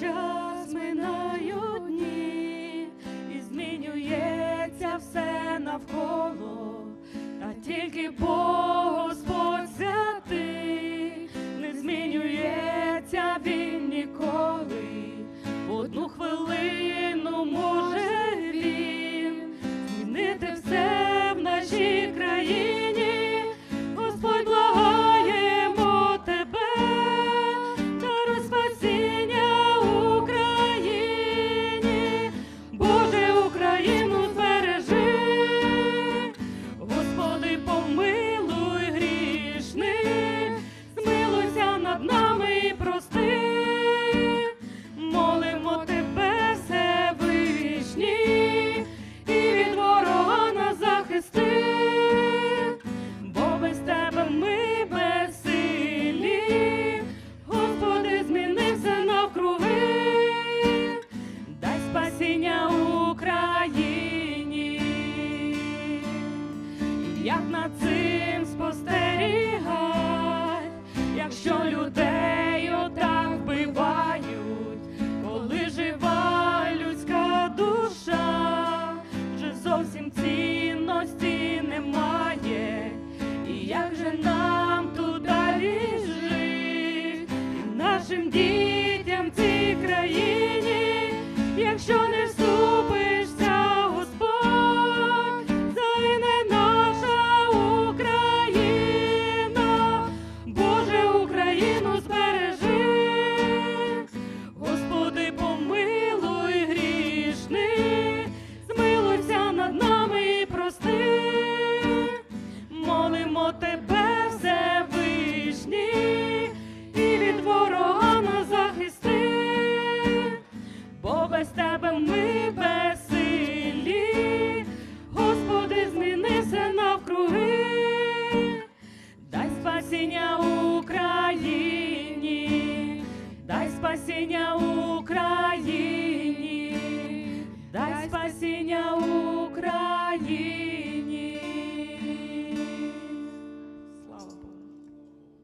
час минають дні, і змінюється все навколо, та тільки Бог Господь святий, не змінюється він ніколи, одну хвилину. як над цим спостерігай, якщо людей отак вбивають, коли жива людська душа, вже зовсім цінності немає, і як же нам тут жити нашим дітям. без тебе ми безсилі, Господи, змінися навкруги, дай спасіння Україні, дай спасіння Україні, дай спасіння.